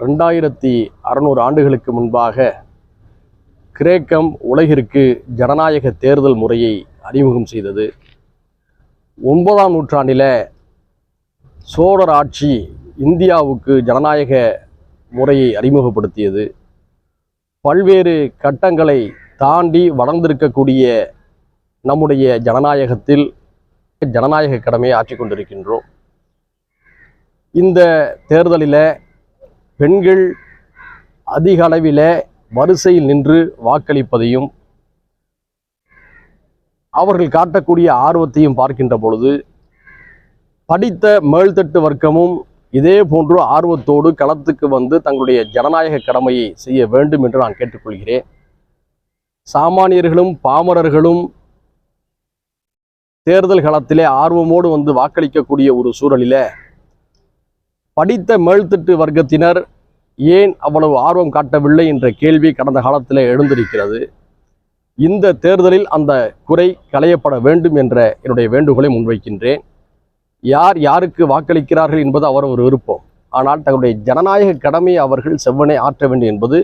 ரெண்டாயிரத்தி அறநூறு ஆண்டுகளுக்கு முன்பாக கிரேக்கம் உலகிற்கு ஜனநாயக தேர்தல் முறையை அறிமுகம் செய்தது. ஒன்பதாம் நூற்றாண்டில் சோழர் ஆட்சி இந்தியாவுக்கு ஜனநாயக முறையை அறிமுகப்படுத்தியது. பல்வேறு கட்டங்களை தாண்டி வளர்ந்திருக்கக்கூடிய நம்முடைய ஜனநாயகத்தில் ஜனநாயக கடமையை ஆற்றிக் கொண்டிருக்கின்றோம். இந்த தேர்தலில் பெண்கள் அதிக அளவில் வரிசையில் நின்று வாக்களிப்பதையும் அவர்கள் காட்டக்கூடிய ஆர்வத்தையும் பார்க்கின்ற பொழுது படித்த மேல்தட்டு வர்க்கமும் இதே போன்று ஆர்வத்தோடு களத்துக்கு வந்து தங்களுடைய ஜனநாயக கடமையை செய்ய வேண்டும் என்று நான் கேட்டுக்கொள்கிறேன். சாமானியர்களும் பாமரர்களும் தேர்தல் களத்திலே ஆர்வமோடு வந்து வாக்களிக்கக்கூடிய ஒரு சூழலில் படித்த மேல்தட்டு வர்க்கத்தினர் ஏன் அவ்வளவு ஆர்வம் காட்டவில்லை என்ற கேள்வி கடந்த காலத்தில் எழுந்திருக்கிறது. இந்த தேர்தலில் அந்த குறை களையப்பட வேண்டும் என்ற என்னுடைய வேண்டுகோளை முன்வைக்கின்றேன். யார் யாருக்கு வாக்களிக்கிறார்கள் என்பது அவர் ஒரு விருப்பம். ஆனால் தங்களுடைய ஜனநாயக கடமையை அவர்கள் செவ்வனே ஆற்ற வேண்டும் என்பது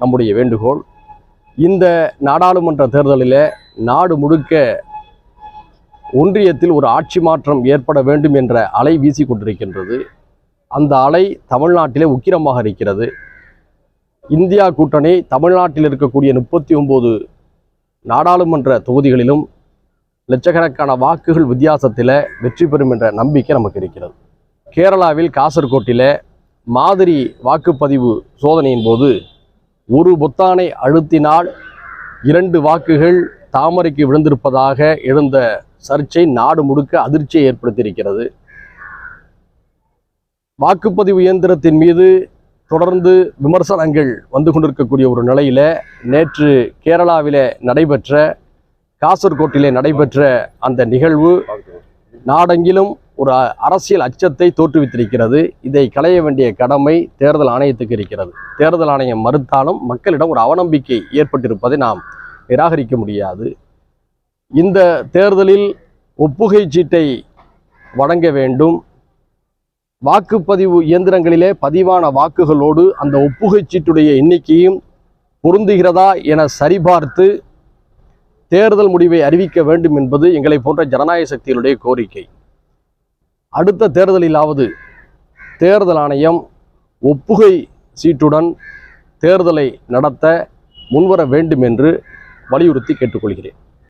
நம்முடைய வேண்டுகோள். இந்த நாடாளுமன்ற தேர்தலில் நாடு முழுக்க ஒன்றியத்தில் ஒரு ஆட்சி மாற்றம் ஏற்பட வேண்டும் என்ற அலை வீசி கொண்டிருக்கின்றது. அந்த அலை தமிழ்நாட்டிலே உக்கிரமாக இருக்கிறது. இந்தியா கூட்டணி தமிழ்நாட்டில் இருக்கக்கூடிய முப்பத்தி ஒம்பது நாடாளுமன்ற தொகுதிகளிலும் லட்சக்கணக்கான வாக்குகள் வித்தியாசத்தில் வெற்றி பெறும் என்ற நம்பிக்கை நமக்கு இருக்கிறது. கேரளாவில் காசர்கோட்டில் மாதிரி வாக்குப்பதிவு சோதனையின் போது ஒரு பொத்தானை அழுத்தினால் இரண்டு வாக்குகள் தாமரைக்கு விழுந்திருப்பதாக எழுந்த சர்ச்சை நாடு முழுக்க அதிர்ச்சியை ஏற்படுத்தியிருக்கிறது. வாக்குப்பதிவு இயந்திரத்தின் மீது தொடர்ந்து விமர்சனங்கள் வந்து கொண்டிருக்கக்கூடிய ஒரு நிலையில் நேற்று கேரளாவிலே நடைபெற்ற காசர்கோட்டிலே நடைபெற்ற அந்த நிகழ்வு நாடெங்கிலும் ஒரு அ- அரசியல் அச்சத்தை தோற்றுவித்திருக்கிறது. இதை களைய வேண்டிய கடமை தேர்தல் ஆணையத்துக்கு இருக்கிறது. தேர்தல் ஆணையம் மறுத்தாலும் மக்களிடம் ஒரு அவநம்பிக்கை ஏற்பட்டிருப்பதை நாம் நிராகரிக்க முடியாது. இந்த தேர்தலில் ஒப்புகை சீட்டை வழங்க வேண்டும். வாக்குப்பதிவு இயந்திரங்களிலே பதிவான வாக்குகளோடு அந்த ஒப்புகைச் சீட்டுடைய எண்ணிக்கையும் பொருந்துகிறதா என சரிபார்த்து தேர்தல் முடிவை அறிவிக்க வேண்டும் என்பது எங்களை போன்ற ஜனநாயக சக்திகளுடைய கோரிக்கை. அடுத்த தேர்தலிலாவது தேர்தல் ஆணையம் ஒப்புகை சீட்டுடன் தேர்தலை நடத்த முன்வர வேண்டும் என்று வலியுறுத்தி கேட்டுக்கொள்கிறேன்.